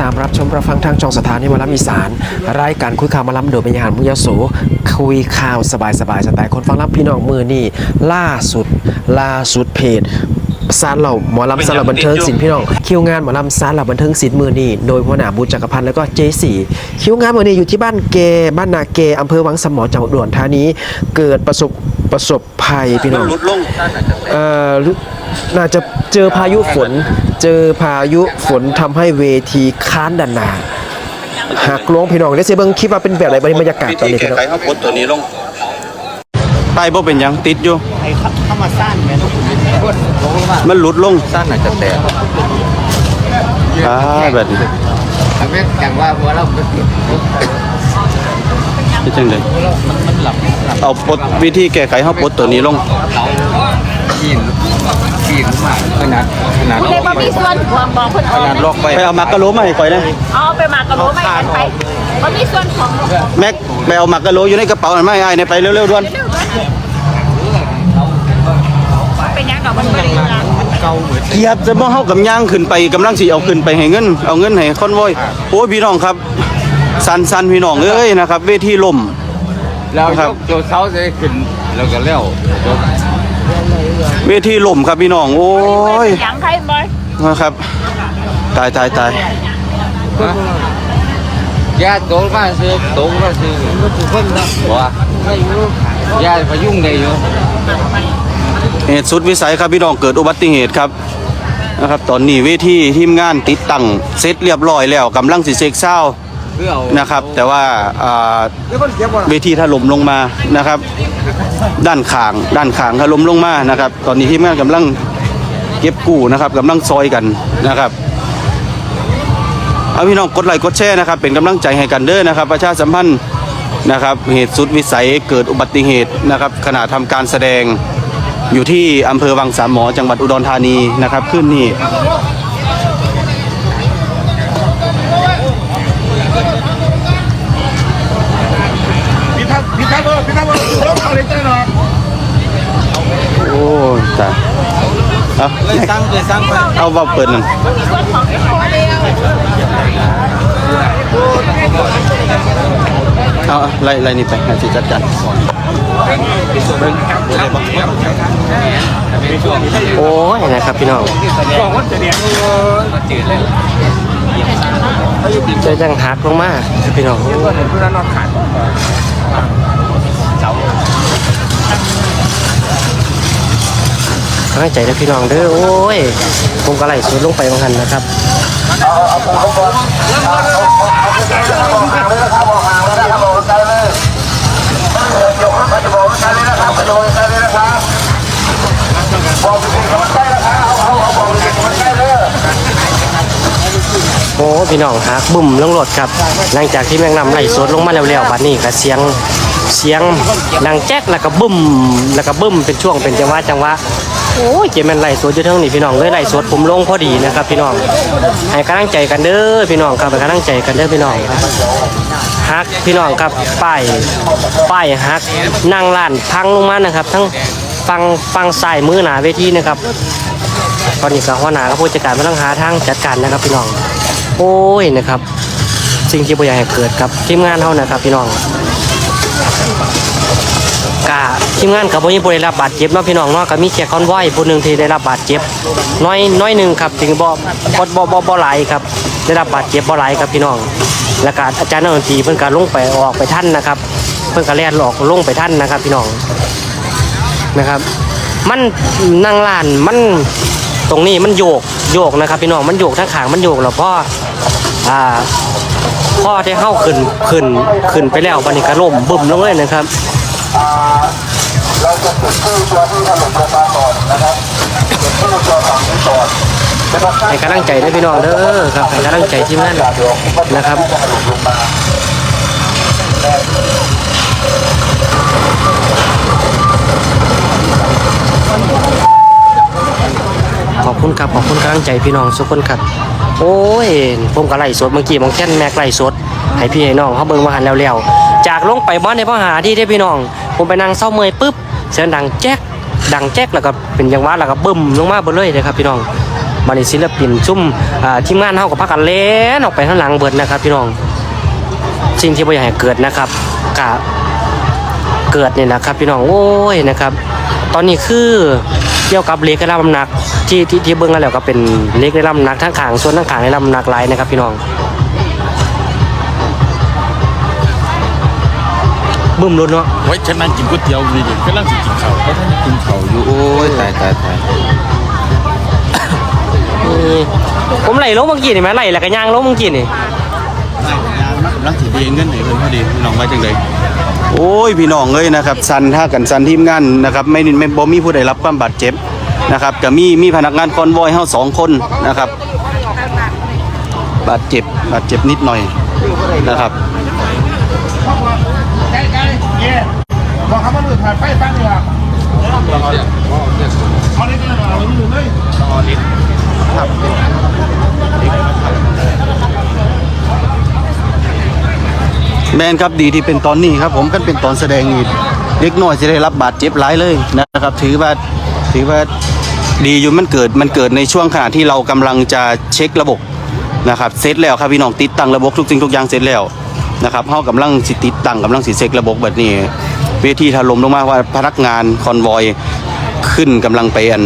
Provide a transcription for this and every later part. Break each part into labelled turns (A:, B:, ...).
A: ตามรับชมรับฟังทางช่องสถานีวารมีสารรายการคุยข่าวมาล้ำโดยบรรยากมุยโสคุยข่าวสบายสบายๆสไตล์คนฟังรับพี่น้องมือนี่ล่าสุด ล่าสุดเพจซานเหล่าหมอลำซานเหล่าบันเทิงศิลป์พี่น้องคิวงานหมอลำซานเหล่าบันเทิงศิลป์มือนี่โดยหัวหน้าบุญจักรพันธ์แล้วก็เจสี่คิวงานมือนี่อยู่ที่บ้านเกบ้านนาเกอำเภอวังสมอจังหวัดอุดรธานีเกิดประสบประสบภัยพี่น้อง
B: ลดลง
A: เอ่อ น่าจะเจอพายุฝน เจอพายุฝนทำให้เวทีค้านดันหนาหากลวงพี่น้องได้เสียเบิ่งคลิปว่าเป็นแบบไหนบรรยากาศ
B: วิ
A: ตอน
B: ธี
A: นี้
B: แก้
A: พี่น้อง
B: ไขเขาปลดตัวนี้ลงใต้บ่เป็นหยังติดอยู่
C: ไอ้เข้ามาสร้างแม่ทุกคนลงมา
B: มันหลุดลง
C: สร้างอาจจะแตก
B: อ่าแบบนี้
C: ทำให้อย่างว่าเมื่อเราไม่ติด
B: เป็นจังได๋
C: มันหลับหลับ
B: เอาปลดวิธีแก้ไขเขาปลดตัวนี้ลง
C: เราขีนขีนมากขนาดขนาด
D: คุณเลยบ่มีส่วนความบอกคน
C: ข
D: ออก
C: นาดล็อกไป
B: ไปเอามากระโหลมาให้ข่อยนะ
D: เอาไปมากระโหลไม่กันไปบ่มีส่วนของ
B: แม็กไปเอามากระโหลอยู่ในกระเป๋านั่นมาให้อ้ายเนี่ยไปเร็วๆด่วน
D: เป็นหยังดอกมันบ่ได้ละ
C: เก่าเหมือน
B: เกียรติจะบ่เฮากับย่างขึ้นไปกำลังสิเอาขึ้นไปให้เงินเอาเงินให้คอนโวยโอ้ยพี่น้องครับสันๆพี่น้องเอ้ยนะครับเวทีล่ม
C: เรา
B: ครั
C: ย
B: บ
C: กตัวเสาจะขึ้นแล้วก็เลี้ยว
B: เวทีล่มครับพี่น้อง โอ้ย
D: หยังใครบ่
B: นะครับ ตายตายตาย
C: ญาติโตมาซื้อโตมาซื้อว่าญาติพยุงได้อยู่
B: เหตุสุดวิสัยครับพี่น้องเกิดอุบัติเหตุครับนะครับ ตอนนี้เวทีทีมงานติดตั้งเสร็จเรียบร้อยแล้วกำลังสิเช็คเศร้า
C: เพื่อเอา
B: นะครับ แต่ว่าเวทีถล่มลงมานะครับ ด้านขาง ด้านขางถล่มลงมานะครับ ตอนนี้ทีมงานกำลังเก็บกู้นะครับกำลังซอยกันนะครับเอาพี่น้องกดไลค์กดแชร์นะครับ เป็นกำลังใจให้กันเด้อนะครับ ประชาสัมพันธ์นะครับ เหตุสุดวิสัยเกิดอุบัติเหตุนะครับขณะทำการแสดงอยู่ที่อำเภอวังสามหมอจังหวัดอุดรธานีนะครับ ขึ้นนี่ โอ้ยตาย เอา
C: เลยสร้างเลยสร้างไป
B: เอาเบาเปิดนั่น
D: มีส่วนของ
B: เอาไล่ไล่นี่ไปให้สิจัดการโอ้ยนะครับพี่น้อง
C: จืดเลย
A: เจอจังหักลงมากพี่น้อง ให้ใจนะพี่น้องเด้อโอ้ยผมก็ไล่สวนลงไปบางหันนะครับโอ้พี่น้องฮักบุ่มลงรถครับหลังจากที่แมงนำไหลสดลงมาแล้วๆบัดนี้ก็เสียงเสียงดังแจ๊กแล้วก็บึ้มแล้วก็บึ้มเป็นช่วงเป็นจังหวะจังหวะ โอ้ยเจมันไหลสดอยู่เทั้งนี้พี่น้องเลยไหลสดผมลงพอดีนะครับ พี่น้องให้กำลังใจกันเด้อพี่น้องครับให้กำลังใจกันเด้อพี่น้องฮักพี่น้องครับป้ายป้ายฮักนั่งล้านพังลงมานะครับ ทั้งฟังฟังสายมือหนาเวทีนะครับ ตอนนี้ก็หัวหน้ากับผู้จัดการกำลังหาทางจัดการนะครับ พี่น้อง โอ้ยนะครับ สิ่งที่บ่อยากให้เกิดกับทีมงานเฮานะครับ พี่น้อง กะทีมงานกับบ่มีผู้ได้รับบาดเจ็บเนาะพี่น้องเนาะก็มีแค่คอนวอยผู้หนึงที่ได้รับบาดเจ็บ น้อยน้อยหนึ่งครับถึงบ่บ่บ่บ่บ่หลายครับ ได้รับบาดเจ็บบ่หลายครับพี่น้องแล้วก็อาจารย์นักดนตรีเพิ่นก็ลงไปออกไปท่านนะครับ เพิ่นก็แล่นออกลงไปท่านนะครับ พี่น้องนะครับ มันนั่งลานมันตรงนี้มันโยกโยกนะครับ พี่น้องมันโยกทั้งขางมันโยกแล้วพ่ออ่าพ่อที่เข้าขึ้นขึ้นขึ้นไปแล้วบันนี้ก็ล่มบึ้มลงเลยนะครับ ให้กำลังใจด้วยพี่น้องเด้อครับให้กำลังใจทีมงานนะครับขอบคุณครับขอบคุณกำลังใจพี่น้องทุกคนครับ โอ้ยผมก็ไล่สดเมื่อกี้มองแค่นแม็กไล่สดให้พี่ให้น้องเขาเบิ่งมาหันแล้วๆ จากลงไปบ้านในพ่อหาที่ได้พี่น้อง ผมไปนั่งเศร้าเมยปุ๊บเสียงดังแจ๊กดังแจ๊กแล้วก็เป็นจังหวะแล้วก็บึ้มลงมาบนเลยเลยครับพี่น้องบัดนี้ศิลปินซุ่มทีมงานเฮาก็พากันเล่นออกไปข้างหลังเบิดนะครับ พี่น้องสิ่งที่บ่อยากให้เกิดนะครับกะเกิดเนี่ยนะครับ พี่น้องโอ้ยนะครับ ตอนนี้คือเกี่ยวกับเล็กได้รับน้ำหนักที่ที่ที่เบิ่งกันแล้วก็เป็นเล็กได้รับน้ำหนักทั้งขางส่วนทั้งขางได้รับน้ำหนักหลายนะครับ พี่น้อง บึ้มรุนเนาะ
C: ไว้ฉันนั่งกินก๋วยเตี๋ยวดีๆก็นั่งสิกินข้าวก็นั่งกินข้าวอยู่โอ้ยตายตายตาย
A: นี่ผมไหลลงเมื่อกี้นี่ไหมไหลแล้วก็ย่างลงเมื่อกี้นี่
B: รักสิดีเงินให้เพิ่นพอดีพี่น้องว่าจังไดโอ้ยพี่น้องเอ้ยนะครับสันถ้ากันสันทีมงานนะครับไม่ไม่บ่มีผู้ใดรับความบาดเจ็บนะครับก็มีมีพนักงานคอนวอยเฮาสองคนนะครับ บาดเจ็บบาดเจ็บนิดหน่อยนะครับ
E: บอกเขามาดูถ่ายไฟฟังดีกว่าเอาเลยเอาเลยเลย
B: แมนครับดีที่เป็นตอนนี้ครับ ผมกันเป็นตอนแสดงอีกเล็กน้อยจะได้รับบาดเจ็บหลายเลยนะครับ ถือว่าถือว่าดีอยู่มันเกิดมันเกิดในช่วงขณะที่เรากำลังจะเช็คระบบนะครับเสร็จแล้วครับพี่น้องติดตั้งระบบทุกสิ่งทุกอย่างเสร็จแล้ว นะครับเฮากำลังสิติดตั้งกำลังสิเช็คระบบแบบนี้ เวทีถล่มลงมาว่าพนักงานคอนวอยขึ้นกำลังไปอัน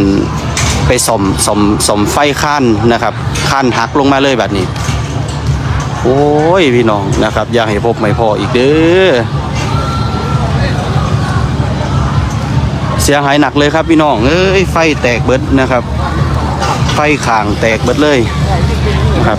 B: ไปสมสมสมไฟข้านนะครับข้านหักลงมาเลยแบบนี้ โอ้ยพี่น้องนะครับอยากให้พบไม่พออีกเด้อเสียหายหนักเลยครับพี่น้องเอ้ยไฟแตกเบิดนะครับ ไฟข่างแตกเบิดเลยนะครับ